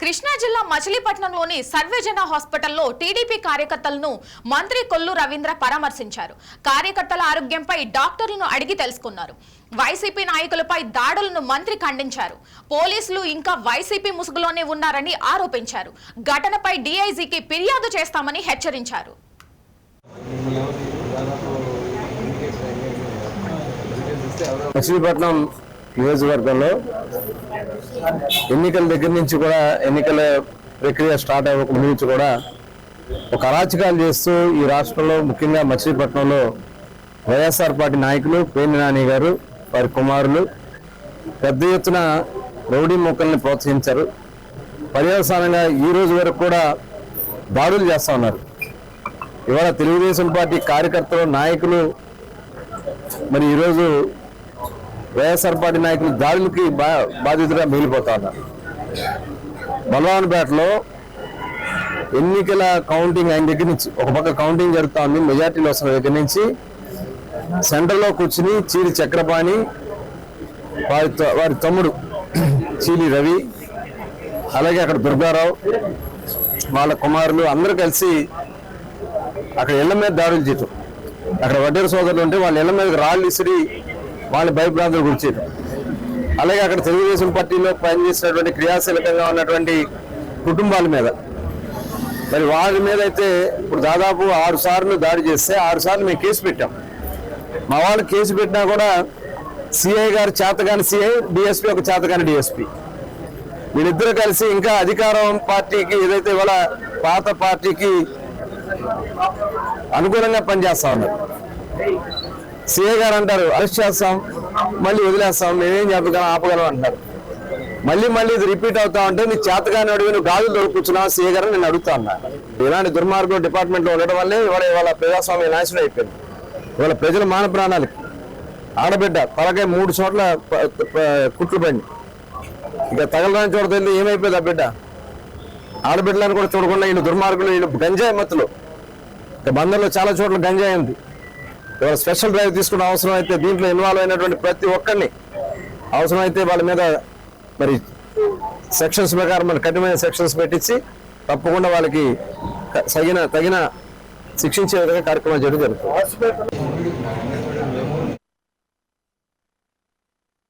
కృష్ణా జిల్లా మచిలీపట్నంలోని సర్వేజన హాస్పిటల్లో టీడీపీ కార్యకర్తలను మంత్రి కొల్లు రవీంద్ర పరామర్శించారు. కార్యకర్తల ఆరోగ్యంపై డాక్టర్లను అడిగి తెలుసుకున్నారు. వైసీపీ నాయకులపై దాడులను మంత్రి ఖండించారు. పోలీసులు ఇంకా వైసీపీ ముసుగులోనే ఉన్నారని ఆరోపించారు. ఘటనపై డీఐజీకి ఫిర్యాదు చేస్తామని హెచ్చరించారు. మచిలీపట్నం నియోజకవర్గంలో ఎన్నికల దగ్గర నుంచి కూడా ఎన్నికల ప్రక్రియ స్టార్ట్ అవ్వక నుంచి కూడా ఒక అరాచకాలు చేస్తూ ఈ రాష్ట్రంలో ముఖ్యంగా మచిలీపట్నంలో వైఎస్ఆర్ పార్టీ నాయకులు పేర్ని నాని గారు వారి కుమారులు పెద్ద ఎత్తున రౌడీ మొక్కల్ని ప్రోత్సహించారు. పర్యవసానంగా ఈ రోజు వరకు కూడా దాడులు చేస్తా ఉన్నారు. ఇవాళ తెలుగుదేశం పార్టీ కార్యకర్తలు నాయకులు మరి ఈరోజు వైఎస్ఆర్ పార్టీ నాయకులు దాడులకి బా బాధితులుగా మిగిలిపోతా ఉన్నారు బలవాన్పేటలో ఎన్నికల కౌంటింగ్ ఆయన దగ్గర నుంచి ఒక పక్క కౌంటింగ్ జరుగుతూ ఉంది మెజార్టీలు వస్తున్న దగ్గర నుంచి సెంటర్లో కూర్చుని చీలి చక్రపాణి వారి వారి తమ్ముడు చీలి రవి అలాగే అక్కడ దుర్గారావు వాళ్ళ కుమారులు అందరూ కలిసి అక్కడ ఇళ్ళ మీద దాడులు చేయటం అక్కడ వడ్డేరు సోదరులు ఉంటే వాళ్ళ ఇళ్ళ మీద రాళ్ళు ఇసిరి వాళ్ళ భయభ్రాంతులు గురిచేయడం అలాగే అక్కడ తెలుగుదేశం పార్టీలో పనిచేసినటువంటి క్రియాశీలకంగా ఉన్నటువంటి కుటుంబాల మీద. మరి వారి మీద అయితే ఇప్పుడు దాదాపు ఆరు సార్లు దాడి చేస్తే ఆరు సార్లు మేము కేసు పెట్టాం. మా వాళ్ళు కేసు పెట్టినా కూడా సిఐ గారు చేతగాని సిఐ డిఎస్పి ఒక చేతగాని డిఎస్పి. వీళ్ళిద్దరు కలిసి ఇంకా అధికారం పార్టీకి ఏదైతే ఇవాళ పాత పార్టీకి అనుకూలంగా పనిచేస్తా ఉన్నారు. సీఏ గారు అంటారు అరెస్ట్ చేస్తాం మళ్ళీ వదిలేస్తాం మేమేం చెప్పగలం ఆపగలం అంటారు. మళ్ళీ మళ్ళీ ఇది రిపీట్ అవుతా ఉంటే నీ చేతగాని అడిగి నువ్వు గాజులు దొరుకుతున్నావు సీఏ గారు నేను అడుగుతా ఇలాంటి దుర్మార్గం డిపార్ట్మెంట్లో ఉండడం వల్లే ఇవాళ ఇవాళ ప్రజాస్వామ్య నాశనం అయిపోయింది. ఇవాళ ప్రజల మాన ప్రాణాలకి. ఆడబిడ్డ తలకాయ మూడు చోట్ల కుట్లు పడింది. ఇక తగలరాని చోట తెలియదు ఏమైపోయింది ఆ బిడ్డ? ఆడబిడ్డలను కూడా చూడకుండా ఈయన దుర్మార్గులు ఈయన గంజాయి మత్తులు. ఇక బందర్లో చాలా చోట్ల గంజాయి ఉంది. ఎవరు స్పెషల్ డ్రైవ్ తీసుకున్న అవసరం అయితే దీంట్లో ఇన్వాల్వ్ అయినటువంటి ప్రతి ఒక్కరిని అవసరం అయితే వాళ్ళ మీద మరి సెక్షన్స్ ప్రకారం మన కఠినమైన సెక్షన్స్ పెట్టించి తప్పకుండా వాళ్ళకి తగిన తగిన శిక్షించే విధంగా కార్యక్రమం చేయడం జరుగుతుంది.